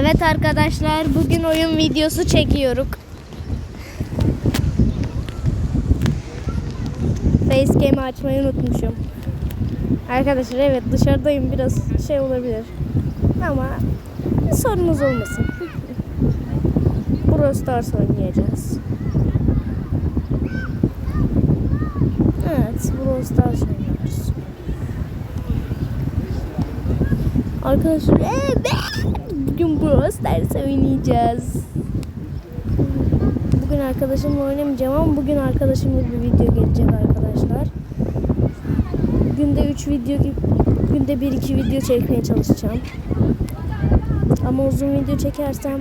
Evet arkadaşlar bugün oyun videosu çekiyoruz. Facecam'i açmayı unutmuşum. Arkadaşlar evet dışarıdayım biraz şey olabilir. Ama sorunuz olmasın. Brawl Stars oynayacağız. Evet Brawl Stars oynuyoruz. Arkadaşlar evet bugün Brawl Stars oynayacağız. Bugün arkadaşımla oynamayacağım ama bugün arkadaşımla bir video gelecek arkadaşlar. Günde 3 video günde 1-2 video çekmeye çalışacağım. Ama uzun video çekersem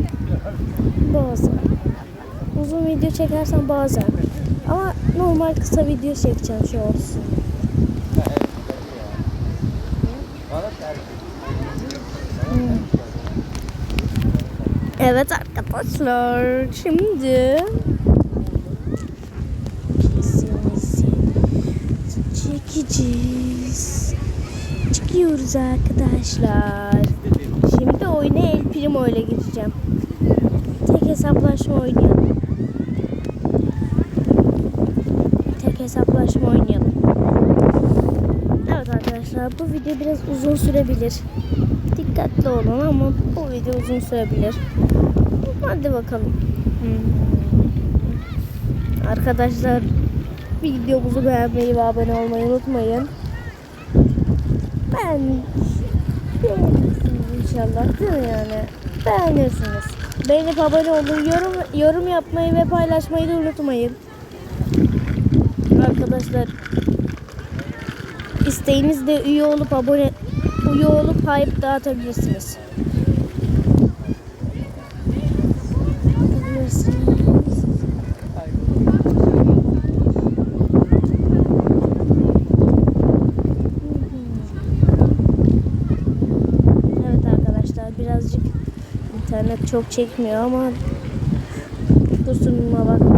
bazen. Uzun video çekersem bazen. Ama normal kısa video çekeceğim şu olsun. Evet arkadaşlar şimdi kesimizi çekeceğiz. Çıkıyoruz arkadaşlar. Şimdi oyuna El Primo ile gireceğim. Tek hesaplaşma oynayalım. Tek hesaplaşma oynayalım. Evet arkadaşlar bu video biraz uzun sürebilir. Dikkatli olun ama bu video uzun sürebilir. Hadi bakalım. Arkadaşlar videomuzu beğenmeyi ve abone olmayı unutmayın. Ben beğenirsiniz inşallah değil mi yani? Beğenirsiniz. Beğenip abone olun. Yorum, yorum yapmayı ve paylaşmayı da unutmayın. Arkadaşlar isteğinizde üye olup abone üye olup hype dağıtabilirsiniz. Evet arkadaşlar birazcık internet çok çekmiyor ama kusuruma bakmayın.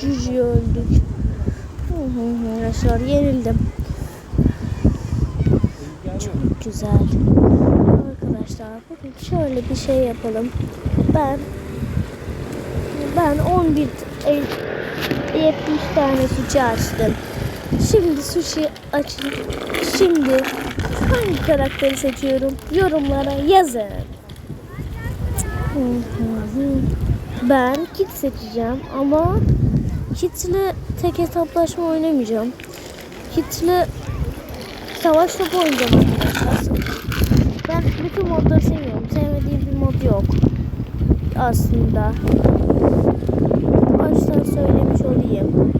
Juju öldük. Arkadaşlar yenildim. Çok güzel. Arkadaşlar bugün şöyle bir şey yapalım. Ben ben 11 el- 70 tane sushi açtım. Şimdi sushi açın. Şimdi hangi karakteri seçiyorum? Yorumlara yazın. Ben Kit seçeceğim ama Kit'le tek hesaplaşma oynamayacağım. Kit'le savaş topu oynayacağım. Ben bütün modları seviyorum. Sevmediğim bir mod yok. Aslında. Baştan söylemiş olayım.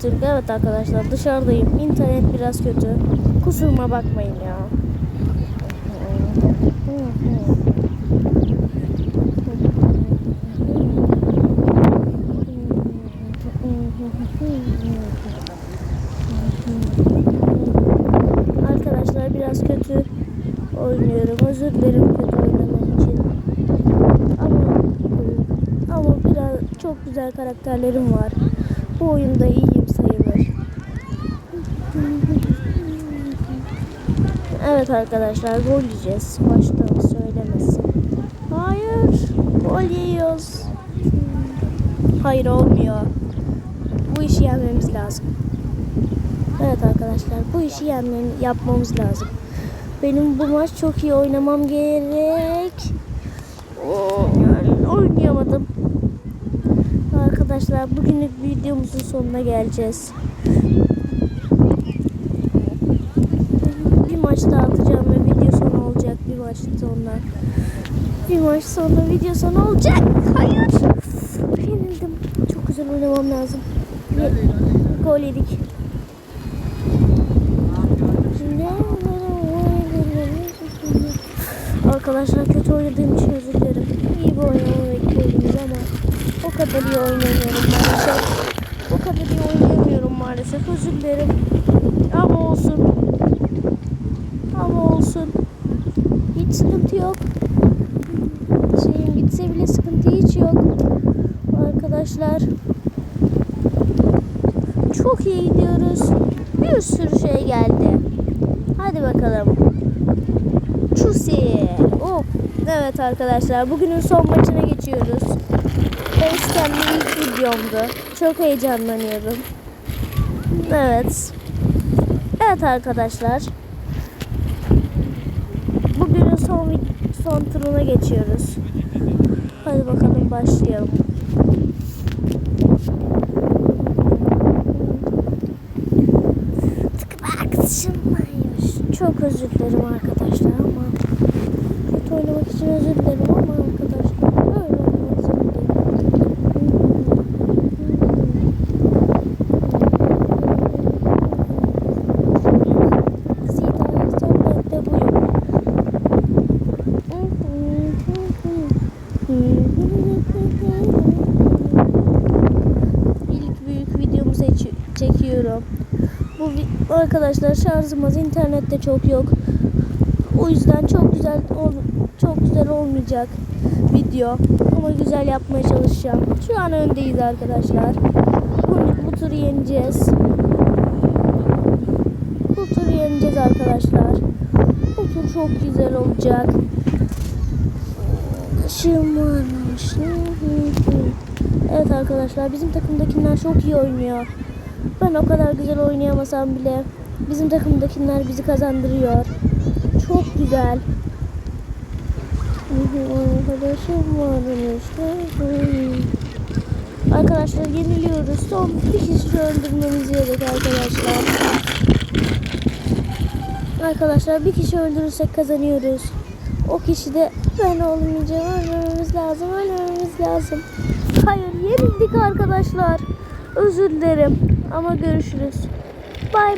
Tırk. Evet arkadaşlar dışarıdayım. İnternet biraz kötü. Kusuruma bakmayın ya. Arkadaşlar biraz kötü oynuyorum. Özür dilerim kötü oynamam için. Ama ama biraz çok güzel karakterlerim var. Bu oyunda iyiyim Evet arkadaşlar gol yiyeceğiz. Baştan söylemesin. Hayır. Gol yiyoruz. Hayır olmuyor. Bu işi yenmemiz lazım. Evet arkadaşlar bu işi yenmem, yapmamız lazım. Benim bu maç çok iyi oynamam gerek. Oo, oynayamadım. Arkadaşlar bugünlük videomuzun sonuna geleceğiz. Bir maç daha atacağım ve video sonu olacak bir maç sonra. Bir maç sonra video sonu olacak. Hayır. Yenildim. Çok güzel oynamam lazım. Gol yedik. Arkadaşlar kötü oynadığım için özür dilerim. İyi bir oynama bekliyorum. kadar iyi oynamıyorum maalesef. O kadar iyi oynayamıyorum maalesef. Özür dilerim. Ama olsun. Ama olsun. Hiç sıkıntı yok. Şeyim gitse bile sıkıntı hiç yok. Arkadaşlar. Çok iyi gidiyoruz. Bir sürü şey geldi. Hadi bakalım. Chusi. Oh. Evet arkadaşlar bugünün son maçına geçiyoruz. Facecam'li ilk videomdu. Çok heyecanlanıyorum. Evet. Evet arkadaşlar. Vid- son turuna geçiyoruz. Hadi bakalım başlayalım. Çok özür dilerim arkadaşlar ama kötü oynamak için özür dilerim ama arkadaşlar İlk büyük videomuzu çe- çekiyorum. Bu arkadaşlar şarjımız internette çok yok. O yüzden çok güzel ol- çok güzel olmayacak video ama güzel yapmaya çalışacağım. Şu an öndeyiz arkadaşlar. Bu, bu turu yeneceğiz. Bu turu yeneceğiz arkadaşlar. Bu tur çok güzel olacak. Işığım varmış. Evet arkadaşlar bizim takımdakiler çok iyi oynuyor. Ben o kadar güzel oynayamasam bile bizim takımdakiler bizi kazandırıyor. Çok güzel. Arkadaşım varmış. Arkadaşlar yeniliyoruz. Son bir kişi öldürmemiz gerek arkadaşlar. Arkadaşlar bir kişi öldürürsek kazanıyoruz. O kişi de ben olmayacağım. Ölmememiz lazım. Ölmememiz lazım. Hayır yenildik arkadaşlar. Özür dilerim. Ama görüşürüz. Bay